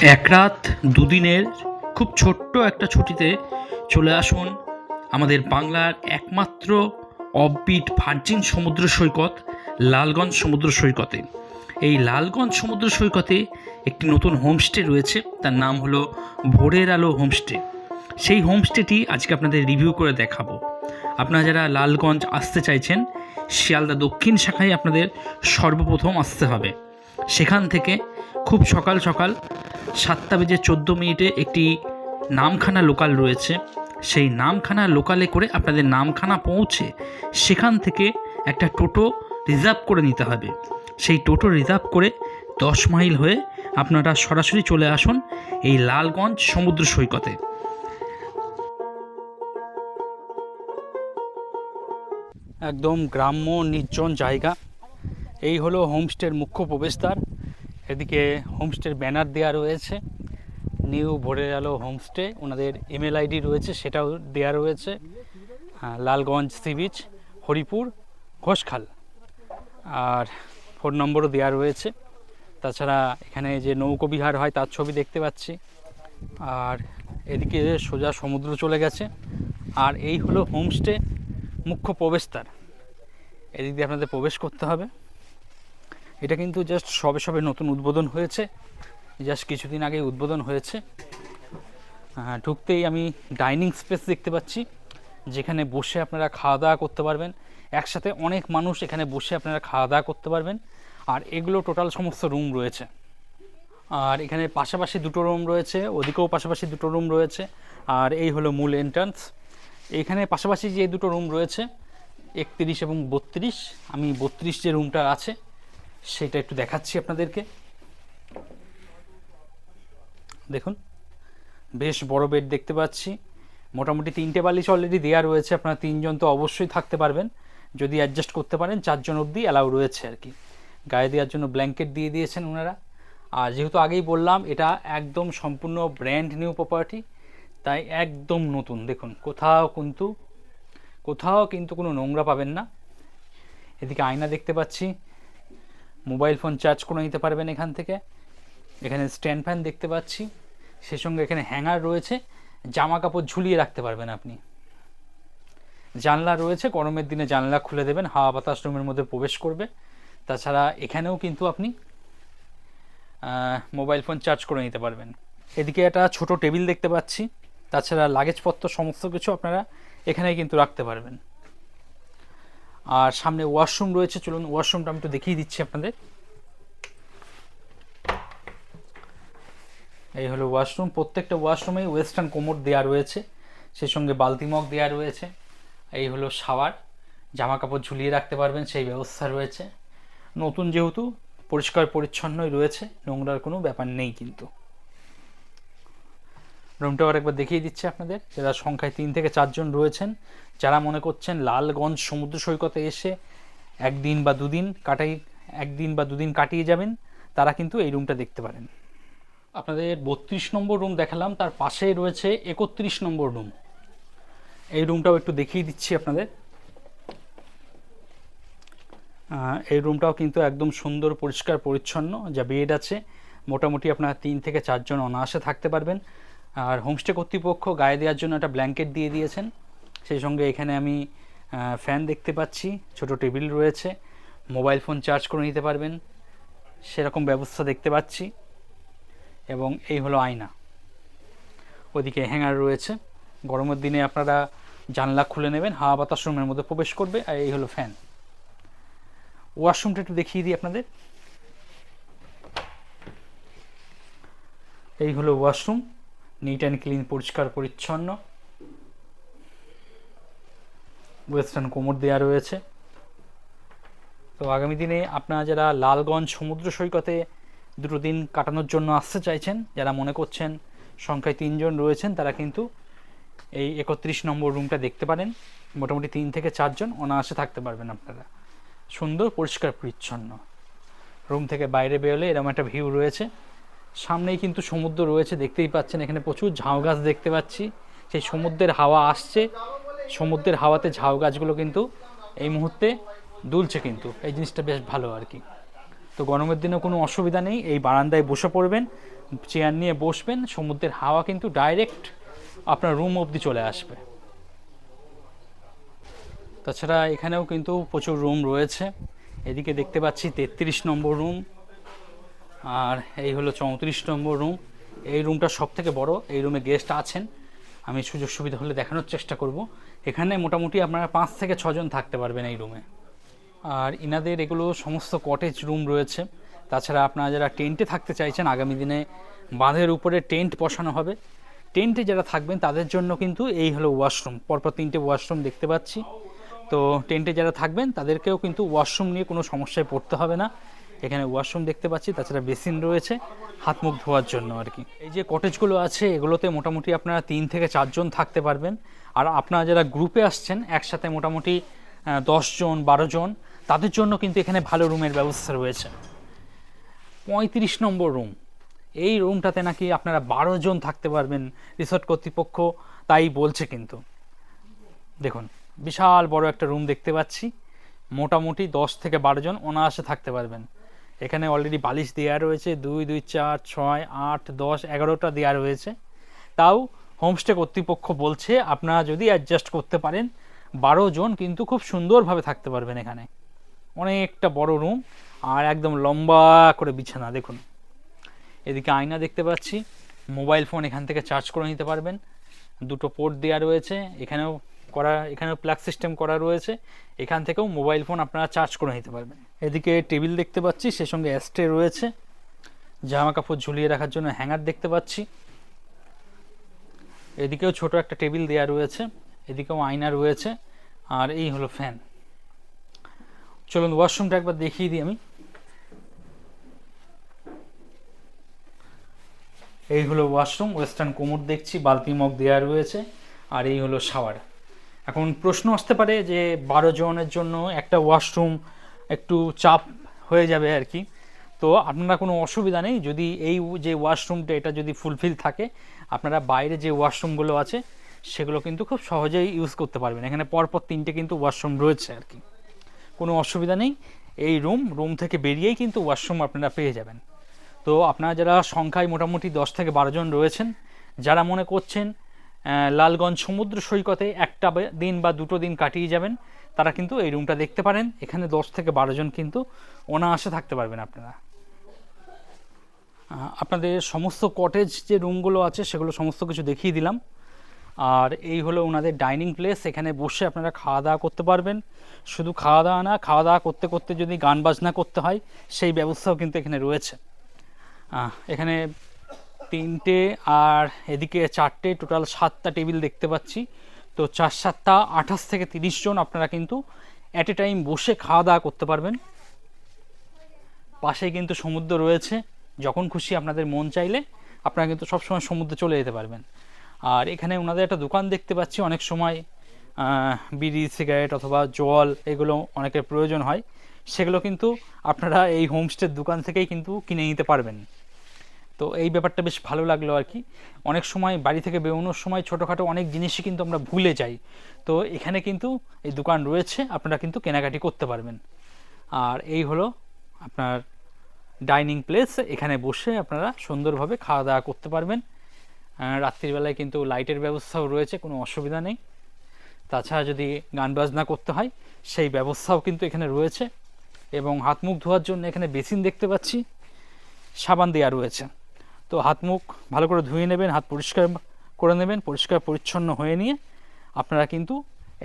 এক রাত, দুদিনের খুব ছোট্ট একটা ছুটিতে চলে আসুন আমাদের বাংলার একমাত্র অফবিট ভার্জিন সমুদ্র সৈকত, লালগঞ্জ সমুদ্র সৈকতে। এই লালগঞ্জ সমুদ্র সৈকতে একটি নতুন হোমস্টে রয়েছে, তার নাম হলো ভোরের আলো হোমস্টে সেই হোমস্টেটি আজকে আপনাদের রিভিউ করে দেখাবো। আপনারা যারা লালগঞ্জ আসতে চাইছেন, শিয়ালদা দক্ষিণ শাখায় আপনাদের সর্বপ্রথম আসতে হবে। সেখান থেকে খুব সকাল সকাল সাতটা বেজে চোদ্দ মিনিটে একটি নামখানা লোকাল রয়েছে। সেই নামখানা লোকালে করে আপনাদের নামখানা পৌঁছে সেখান থেকে একটা টোটো রিজার্ভ করে নিতে হবে। সেই টোটো রিজার্ভ করে দশ মাইল হয়ে আপনারা সরাসরি চলে আসুন এই লালগঞ্জ সমুদ্র সৈকতে। একদম গ্রাম্য নির্জন জায়গা। এই হলো হোমস্টের মুখ্য প্রবেশদ্বার। এদিকে হোমস্টের ব্যানার দেওয়া রয়েছে। নিউ ভোরের আলো হোমস্টে ওনাদের ইমেল আইডি রয়েছে, সেটাও দেওয়া রয়েছে। Lalganj sea beach Haripur, Ghoshkhal. আর ফোন নম্বরও দেওয়া রয়েছে। তাছাড়া এখানে যে নৌকোবিহার হয়, তার ছবি দেখতে পাচ্ছি। আর এদিকে সোজা সমুদ্র চলে গেছে। আর এই হলো হোমস্টে মুখ্য প্রবেশদ্বার। এদিক দিয়ে আপনাদের প্রবেশ করতে হবে। এটা কিন্তু জাস্ট সবে সবে নতুন উদ্বোধন হয়েছে। জাস্ট কিছুদিন আগে উদ্বোধন হয়েছে। ঢুকতেই আমি ডাইনিং স্পেস দেখতে পাচ্ছি, যেখানে বসে আপনারা খাওয়া দাওয়া করতে পারবেন। একসাথে অনেক মানুষ এখানে বসে আপনারা খাওয়া দাওয়া করতে পারবেন। আর এগুলো টোটাল সমস্ত রুম রয়েছে। আর এখানে পাশাপাশি দুটো রুম রয়েছে, ওদিকেও পাশাপাশি দুটো রুম রয়েছে। আর এই হলো মূল এন্ট্রান্স এখানে পাশাপাশি যে দুটো রুম রয়েছে, একত্রিশ এবং বত্রিশ, আমি বত্রিশ যে রুমটা আছে সেটা একটু দেখাচ্ছি আপনাদেরকে। দেখুন, বেশ বড় বেড দেখতে পাচ্ছি। মোটামুটি তিনটে বালিশ অলরেডি দেওয়া রয়েছে, আপনারা তিনজন তো অবশ্যই থাকতে পারবেন। যদি অ্যাডজাস্ট করতে পারেন, চারজন অবধি অ্যালাউ রয়েছে আর কি। গায়ে দেওয়ার জন্য ব্ল্যাঙ্কেট দিয়ে দিয়েছেন ওনারা আর যেহেতু আগেই বললাম, এটা একদম সম্পূর্ণ ব্র্যান্ড নিউ প্রপার্টি তাই একদম নতুন। দেখুন, কোথাও কিন্তু কোথাও কিন্তু কোনো নোংরা পাবেন না। এদিকে আয়না দেখতে পাচ্ছি। মোবাইল ফোন চার্জ করে নিতে পারবেন এখান থেকে। এখানে স্ট্যান্ড ফ্যান দেখতে পাচ্ছি। সেই সঙ্গে এখানে হ্যাঙ্গার রয়েছে। জামা কাপড় ঝুলিয়ে রাখতে পারবেন আপনি। জানলা রয়েছে। গরমের দিনে জানলা খুলে দেবেন। হাওয়া বাতাস রুমের মধ্যে প্রবেশ করবে। তাছাড়া এখানেও কিন্তু আপনি মোবাইল ফোন চার্জ করে নিতে পারবেন। এদিকে একটা ছোট টেবিল দেখতে পাচ্ছি। তাছাড়া লাগেজপত্র সমস্ত কিছু আপনারা এখানেই কিন্তু রাখতে পারবেন। আর সামনে ওয়াশরুম রয়েছে, চলুন ওয়াশরুমটা আমি তো দেখিয়ে দিচ্ছি আপনাদের। এই হলো ওয়াশরুম, প্রত্যেকটা ওয়াশরুমে ওয়েস্টার্ন কোমোড দেওয়া রয়েছে, সেই সঙ্গে বালতি মগ দেওয়া রয়েছে, এই হলো শাওয়ার জামা কাপড় ঝুলিয়ে রাখতে পারবেন, সেই ব্যবস্থা রয়েছে। নতুন যেহেতু পরিষ্কার পরিচ্ছন্নই রয়েছে, নোংরার কোনো ব্যাপার নেই কিন্তু। রুমটাও আরেকবার দেখিয়ে দিচ্ছি আপনাদের। যারা সংখ্যায় তিন থেকে চারজন রয়েছেন, যারা মনে করছেন লালগঞ্জ সমুদ্র সৈকতে এসে একদিন বা দুদিন কাটাই, একদিন বা দুদিন কাটিয়ে যাবেন, তারা কিন্তু এই রুমটা দেখতে পারেন। আপনাদের বত্রিশ নম্বর রুম দেখালাম, তার পাশে রয়েছে একত্রিশ নম্বর রুম। এই রুমটাও একটু দেখিয়ে দিচ্ছি আপনাদের। এই রুমটাও কিন্তু একদম সুন্দর, পরিষ্কার, পরিচ্ছন্ন, যা বেড আছে। মোটামুটি আপনারা তিন থেকে চারজন অনায়াসে থাকতে পারবেন। আর হোমস্টে কর্তৃপক্ষ গায়ে দেওয়ার জন্য একটা ব্ল্যাঙ্কেট দিয়ে দিয়েছেন। সেই সঙ্গে এখানে আমি ফ্যান দেখতে পাচ্ছি, ছোট টেবিল রয়েছে, মোবাইল ফোন চার্জ করে নিতে পারবেন, সেরকম ব্যবস্থা দেখতে পাচ্ছি, এবং এই হলো আয়না। ওদিকে হ্যাঙ্গার রয়েছে, গরমের দিনে আপনারা জানলা খুলে নেবেন, হাওয়া বাতাস রুমের মধ্যে প্রবেশ করবে, আর এই হলো ফ্যান। ওয়াশরুমটা একটু দেখিয়ে দিই আপনাদের। এই হলো ওয়াশরুম। নিট অ্যান্ড ক্লিন পরিষ্কার, পরিচ্ছন্ন। ওয়েস্টার্ন কোমর দেওয়া রয়েছে। তো আগামী দিনে আপনারা যারা লালগঞ্জ সমুদ্র সৈকতে দুটো দিন কাটানোর জন্য আসতে চাইছেন, যারা মনে করছেন সংখ্যায় তিনজন রয়েছেন, তারা কিন্তু এই একত্রিশ নম্বর রুমটা দেখতে পারেন। মোটামুটি তিন থেকে চারজন অনায়াসে থাকতে পারবেন আপনারা। সুন্দর, পরিষ্কার, পরিচ্ছন্ন। রুম থেকে বাইরে বেরোলে এরকম একটা ভিউ রয়েছে। সামনেই কিন্তু সমুদ্র রয়েছে, দেখতেই পাচ্ছেন, এখানে প্রচুর ঝাউ গাছ দেখতে পাচ্ছি। সেই সমুদ্রের হাওয়া আসছে, সমুদ্রের হাওয়াতে ঝাউ গাছগুলো কিন্তু এই মুহূর্তে দুলছে কিন্তু। এই জিনিসটা বেশ ভালো আর কি। তো গরমের দিনে কোনো অসুবিধা নেই, এই বারান্দায় বসে পড়বেন, চেয়ার নিয়ে বসবেন, সমুদ্রের হাওয়া কিন্তু ডাইরেক্ট আপনার রুম অবধি চলে আসবে। তাছাড়া এখানেও কিন্তু প্রচুর রুম রয়েছে। এদিকে দেখতে পাচ্ছি তেত্রিশ নম্বর রুম। আর এই হলো চৌত্রিশ নম্বর রুম এই রুমটা সব থেকে বড়, এই রুমে গেস্ট আছেন। আমি সুযোগ সুবিধা হলে দেখানোর চেষ্টা করব। এখানে মোটামুটি আপনারা পাঁচ থেকে ছজন থাকতে পারবেন এই রুমে আর ইনাদের এগুলো সমস্ত কটেজ রুম রয়েছে। তাছাড়া আপনারা যারা টেন্টে থাকতে চাইছেন, আগামী দিনে বাঁধের উপরে টেন্ট বসানো হবে। টেন্টে যারা থাকবেন, তাদের জন্য কিন্তু এই হলো ওয়াশরুম পরপর তিনটে ওয়াশরুম দেখতে পাচ্ছি। তো টেন্টে যারা থাকবেন, তাদেরকেও কিন্তু ওয়াশরুম নিয়ে কোনো সমস্যায় পড়তে হবে না। এখানে ওয়াশরুম দেখতে পাচ্ছি, তাছাড়া বেসিন রয়েছে, হাত মুখ ধোয়ার জন্য আর কি। এই যে কটেজগুলো আছে, এগুলোতে মোটামুটি আপনারা তিন থেকে চারজন থাকতে পারবেন। আর আপনারা যারা গ্রুপে আসছেন, একসাথে মোটামুটি দশজন জন তাদের জন্য কিন্তু এখানে ভালো রুমের ব্যবস্থা রয়েছে। পঁয়ত্রিশ নম্বর রুম এই রুমটাতে নাকি আপনারা বারো জন থাকতে পারবেন রিসর্ট কর্তৃপক্ষ, তাই বলছে কিন্তু। দেখুন, বিশাল বড় একটা রুম দেখতে পাচ্ছি। মোটামুটি দশ থেকে বারো জন অনায়াসে থাকতে পারবেন। এখানে অলরেডি বালিশ দেওয়া রয়েছে, দুই দুই, চার, ছয়, আট, দশ, এগারোটা দেওয়া রয়েছে। তাও হোমস্টে কর্তৃপক্ষ বলছে আপনারা যদি অ্যাডজাস্ট করতে পারেন, বারো জন কিন্তু খুব সুন্দরভাবে থাকতে পারবেন এখানে। অনেকটা বড় রুম আর একদম লম্বা করে বিছানা, দেখুন। এদিকে আয়না দেখতে পাচ্ছি মোবাইল ফোন এখান থেকে চার্জ করে নিতে পারবেন। দুটো পোর্ট দেওয়া রয়েছে, এখানেও করা এখানে প্লাগ সিস্টেম করা রয়েছে। এখান থেকেও মোবাইল ফোন আপনারা চার্জ করে নিতে পারবেন। এদিকে টেবিল দেখতে পাচ্ছি, সে সঙ্গে অ্যাস্ট্রে রয়েছে। জামা কাপড় ঝুলিয়ে রাখার জন্য হ্যাঙ্গার দেখতে পাচ্ছি। এদিকেও ছোট একটা টেবিল দেওয়া রয়েছে, এদিকেও আয়না রয়েছে, আর এই হলো ফ্যান চলুন ওয়াশরুমটা একবার দেখিয়ে দিই আমি। এই হলো ওয়াশরুম ওয়েস্টার্ন কোমর দেখছি, বালতি মগ দেওয়া রয়েছে, আর এই হলো শাওয়ার এখন প্রশ্ন আসতে পারে যে বারো জনের জন্য একটা ওয়াশরুম একটু চাপ হয়ে যাবে আর কি। তো আপনারা কোনো অসুবিধা নেই, যদি এই যে ওয়াশরুমটা এটা যদি ফুলফিল থাকে, আপনারা বাইরে যে ওয়াশরুমগুলো আছে, সেগুলো কিন্তু খুব সহজেই ইউজ করতে পারবেন। এখানে পরপর তিনটে কিন্তু ওয়াশরুম রয়েছে আর কি। কোনো অসুবিধা নেই, এই রুম রুম থেকে বেরিয়েই কিন্তু ওয়াশরুম আপনারা পেয়ে যাবেন। তো আপনারা যারা সংখ্যায় মোটামুটি দশ থেকে বারো জন রয়েছেন, যারা মনে করছেন লালগঞ্জ সমুদ্র সৈকতে একটা দিন বা দুটো দিন কাটিয়ে যাবেন। তারা কিন্তু এই রুমটা দেখতে পারেন। এখানে দশ থেকে বারো জন কিন্তু অনায়াসে থাকতে পারবেন আপনারা। আপনাদের সমস্ত কটেজ যে রুমগুলো আছে, সেগুলো সমস্ত কিছু দেখিয়ে দিলাম। আর এই হলো ওনাদের ডাইনিং প্লেস এখানে বসে আপনারা খাওয়া দাওয়া করতে পারবেন। শুধু খাওয়া দাওয়া না, খাওয়া দাওয়া করতে করতে যদি গান বাজনা করতে হয়, সেই ব্যবস্থাও কিন্তু এখানে রয়েছে। এখানে তিনটে আর এদিকে চারটে টোটাল সাতটা টেবিল দেখতে পাচ্ছি। তো চার সাতটা, আঠাশ থেকে তিরিশ জন আপনারা কিন্তু অ্যাট এ টাইম বসে খাওয়া দাওয়া করতে পারবেন। পাশেই কিন্তু সমুদ্র রয়েছে। যখন খুশি আপনাদের মন চাইলে আপনারা কিন্তু সবসময় সমুদ্রে চলে যেতে পারবেন। আর এখানে ওনাদের একটা দোকান দেখতে পাচ্ছি। অনেক সময় বিড়ি, সিগারেট অথবা জল এগুলো অনেকের প্রয়োজন হয়। সেগুলো কিন্তু আপনারা এই হোমস্টের দোকান থেকেই কিন্তু কিনে নিতে পারবেন। তো এই ব্যাপারটা বেশ ভালো লাগল আর কি। অনেক সময় বাড়ি থেকে বেরোনোর সময় ছোটোখাটো অনেক জিনিসই কিন্তু আমরা ভুলে যাই। তো এখানে কিন্তু এই দোকান রয়েছে, আপনারা কিন্তু কেনাকাটি করতে পারবেন। আর এই হলো আপনার ডাইনিং প্লেস, এখানে বসে আপনারা সুন্দরভাবে খাওয়া দাওয়া করতে পারবেন। রাত্রিবেলায় কিন্তু লাইটের ব্যবস্থাও রয়েছে, কোনো অসুবিধা নেই। তাছাড়া যদি গান বাজনা করতে হয়, সেই ব্যবস্থাও কিন্তু এখানে রয়েছে। এবং হাত মুখ ধোয়ার জন্য এখানে বেসিন দেখতে পাচ্ছি, সাবান দেওয়া রয়েছে। তো হাত মুখ ভালো করে ধুয়ে নেবেন হাত পরিষ্কার করে নেবেন পরিষ্কার পরিচ্ছন্ন হয়ে নিয়ে আপনারা কিন্তু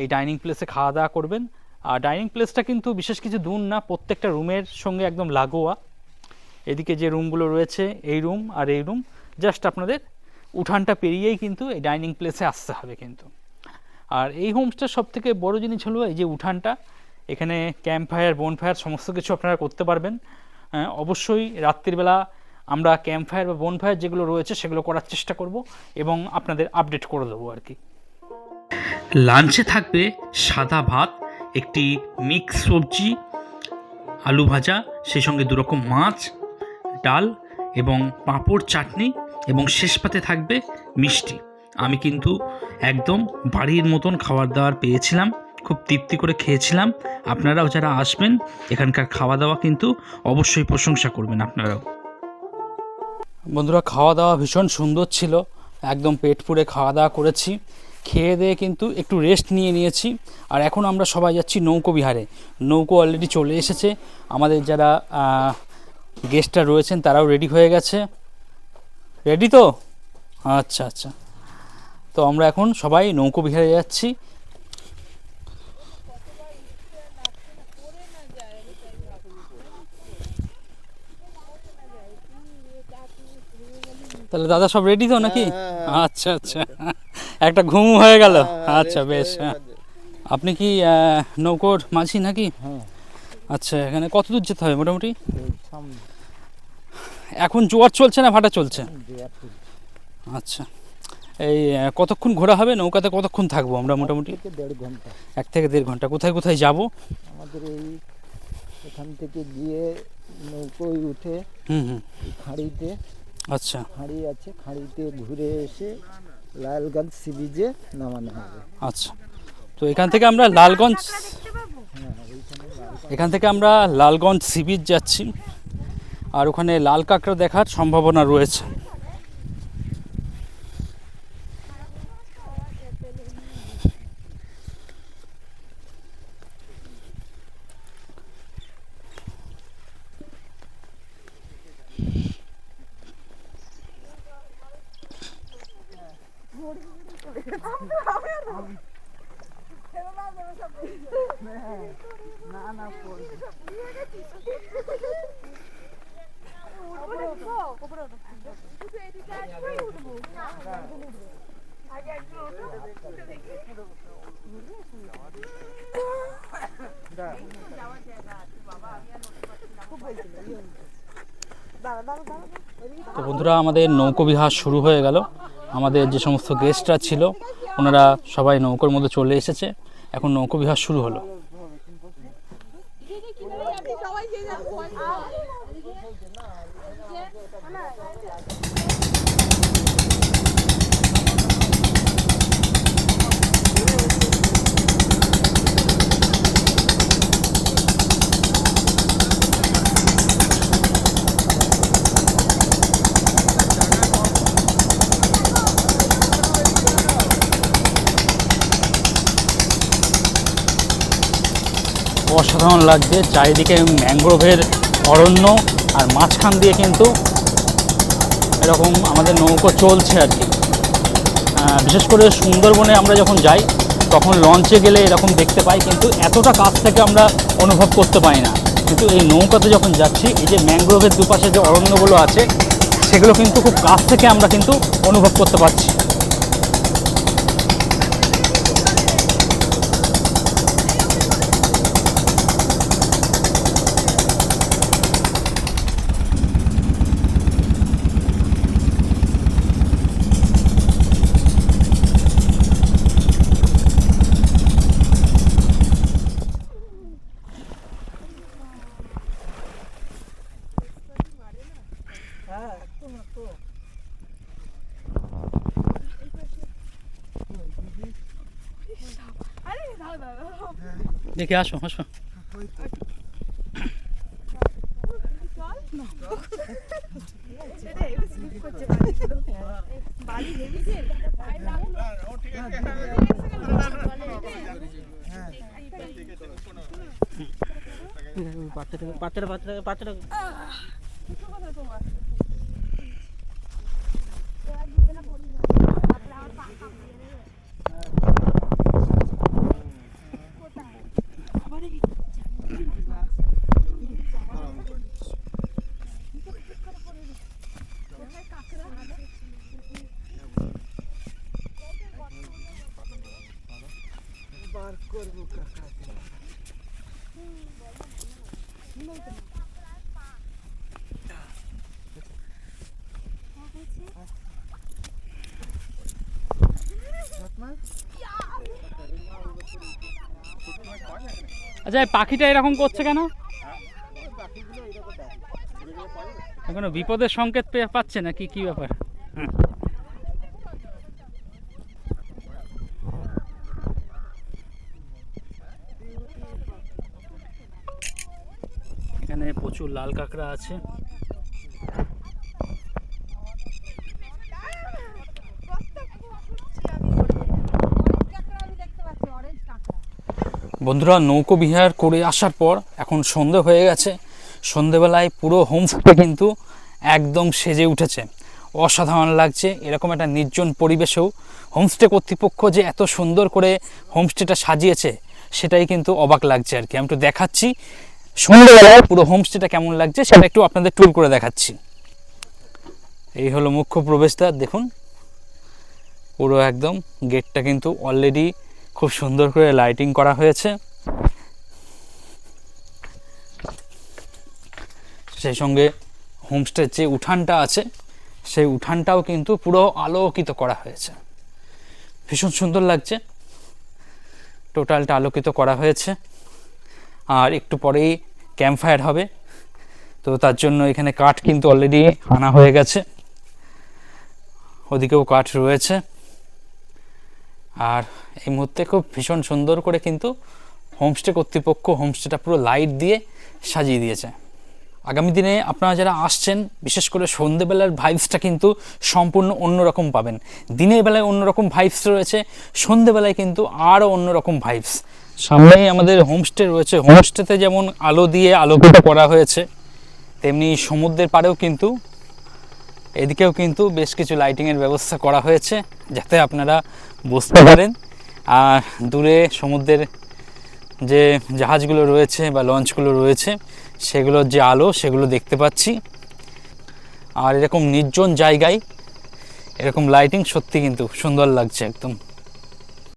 এই ডাইনিং প্লেসে খাওয়া দাওয়া করবেন। আর ডাইনিং প্লেসটা কিন্তু বিশেষ কিছু দূর না প্রত্যেকটা রুমের সঙ্গে একদম লাগোয়া। এদিকে যে রুমগুলো রয়েছে এই রুম আর এই রুম জাস্ট আপনাদের উঠানটা পেরিয়েই কিন্তু এই ডাইনিং প্লেসে আসতে হবে কিন্তু। আর এই হোমস্টের সব থেকে বড় জিনিস হলো এই যে উঠানটা এখানে ক্যাম্প ফায়ার বোন ফায়ার সমস্ত কিছু আপনারা করতে পারবেন। আহ, অবশ্যই রাত্রিবেলা আমরা ক্যাম্প ফায়ার বা বোন ফায়ার যেগুলো রয়েছে সেগুলো করার চেষ্টা করব এবং আপনাদের আপডেট করে দেবো আর কি। লাঞ্চে থাকবে সাদা ভাত, একটি মিক্স সবজি, আলু ভাজা, সেই সঙ্গে দুরকম মাছ, ডাল এবং পাঁপড় চাটনি এবং শেষ পাতে থাকবে মিষ্টি। আমি কিন্তু একদম বাড়ির মতন খাবার দাবার পেয়েছিলাম, খুব তৃপ্তি করে খেয়েছিলাম। আপনারাও যারা আসবেন, এখানকার খাওয়া দাওয়া কিন্তু অবশ্যই প্রশংসা করবেন আপনারাও। বন্ধুরা খাওয়া দাওয়া ভীষণ সুন্দর ছিল। একদম পেট পুড়ে খাওয়া দাওয়া করেছি। খেয়ে দিয়ে কিন্তু একটু রেস্ট নিয়ে নিয়েছি। আর এখন আমরা সবাই যাচ্ছি নৌকো বিহারে। নৌকো অলরেডি চলে এসেছে। আমাদের যারা গেস্টরা রয়েছেন, তারাও রেডি হয়ে গেছে। রেডি তো? আচ্ছা আচ্ছা। তো আমরা এখন সবাই নৌকো বিহারে যাচ্ছি। তাহলে দাদা সব রেডি তো নাকি? আচ্ছা আচ্ছা। একটা ঘুম হয়ে গেল। আচ্ছা বেশ। হ্যাঁ আপনি কি নৌকোর মাঝি নাকি? হ্যাঁ। আচ্ছা এখানে কত দূর যেতে হবে মোটামুটি? এখন জোয়ার চলছে না ভাটা চলছে? আচ্ছা। এই কতক্ষণ ঘোরা হবে? নৌকাতে কতক্ষণ থাকব আমরা মোটামুটি? দেড় ঘণ্টা। এক থেকে দেড় ঘণ্টা। কোথায় কোথায় যাব? আমাদের এই এখান থেকে গিয়ে নৌকোয় উঠে হুম হুম। খাঁড়িতে আচ্ছা। খাঁড়ি আছে খাঁড়িতে ঘুরে এসে লালগঞ্জ সি বিচে নামানো হবে। আচ্ছা। তো এখান থেকে আমরা লালগঞ্জ এখান থেকে আমরা লালগঞ্জ সি বিচ যাচ্ছি। আর ওখানে লাল কাঁকড়া দেখার সম্ভাবনা রয়েছে। তো বন্ধুরা আমাদের নৌকো বিহার শুরু হয়ে গেল। আমাদের যে সমস্ত গেস্টরা ছিল, ওনারা সবাই নৌকোর মধ্যে চলে এসেছে। এখন নৌকো বিহার শুরু হলো। অসাধারণ লাগছে। চারিদিকে ম্যানগ্রোভের অরণ্য আর মাঝখান দিয়ে কিন্তু এরকম আমাদের নৌকো চলছে আর কি। বিশেষ করে সুন্দরবনে আমরা যখন যাই, তখন লঞ্চে গেলে এরকম দেখতে পাই, কিন্তু এতটা কাছ থেকে আমরা অনুভব করতে পারি না। কিন্তু এই নৌকাতে যখন যাচ্ছি, এই যে ম্যানগ্রোভের দুপাশে যে অরণ্যগুলো আছে, সেগুলো কিন্তু খুব কাছ থেকে আমরা কিন্তু অনুভব করতে পারছি। দেখে আসো আসো। বাচ্চাটাকে বাচ্চাটা বাচ্চাটাকে। বাচ্চাটা বার করব কাকা আচ্ছা পাখিটা এরকম করছে কেন? এখনও বিপদের সংকেত পাচ্ছে না কি কি ব্যাপার? এখানে প্রচুর লাল কাঁকড়া আছে। বন্ধুরা, নৌকো বিহার করে আসার পর এখন সন্ধে হয়ে গেছে। সন্ধেবেলায় পুরো হোমস্টে কিন্তু একদম সেজে উঠেছে। অসাধারণ লাগছে, এরকম একটা নির্জন পরিবেশেও হোমস্টে কর্তৃপক্ষ যে এত সুন্দর করে হোমস্টেটা সাজিয়েছে, সেটাই কিন্তু অবাক লাগছে আর কি। আমি তো দেখাচ্ছি সন্ধ্যেবেলায় পুরো হোমস্টেটা কেমন লাগছে সেটা একটু আপনাদের ট্যুর করে দেখাচ্ছি। এই হলো মুখ্য প্রবেশদ্বার, দেখুন। পুরো একদম গেটটা কিন্তু অলরেডি খুব সুন্দর করে লাইটিং করা হয়েছে। সেই সঙ্গে হোমস্টের যে উঠানটা আছে, সেই উঠানটাও কিন্তু পুরো আলোকিত করা হয়েছে। ভীষণ সুন্দর লাগছে। টোটালটা আলোকিত করা হয়েছে। আর একটু পরেই ক্যাম্প ফায়ার হবে। তো তার জন্য এখানে কাঠ কিন্তু অলরেডি আনা হয়ে গেছে। ওদিকেও কাঠ রয়েছে। আর এই মুহূর্তে খুব ভীষণ সুন্দর করে কিন্তু হোমস্টে কর্তৃপক্ষ হোমস্টেটা পুরো লাইট দিয়ে সাজিয়ে দিয়েছে। আগামী দিনে আপনারা যারা আসছেন, বিশেষ করে সন্ধেবেলার ভাইবসটা কিন্তু সম্পূর্ণ অন্যরকম পাবেন। দিনের বেলায় অন্যরকম ভাইবস রয়েছে, সন্ধেবেলায় কিন্তু আরও অন্যরকম ভাইবস সামনেই আমাদের হোমস্টে রয়েছে। হোমস্টেতে যেমন আলো দিয়ে আলোকিত করা হয়েছে, তেমনি সমুদ্রের পাড়েও কিন্তু, এদিকেও কিন্তু বেশ কিছু লাইটিংয়ের ব্যবস্থা করা হয়েছে, যাতে আপনারা বুঝতে পারেন। আর দূরে সমুদ্রের যে জাহাজগুলো রয়েছে বা লঞ্চগুলো রয়েছে সেগুলোর যে আলো, সেগুলো দেখতে পাচ্ছি। আর এরকম নির্জন জায়গায় এরকম লাইটিং সত্যি কিন্তু সুন্দর লাগছে একদম।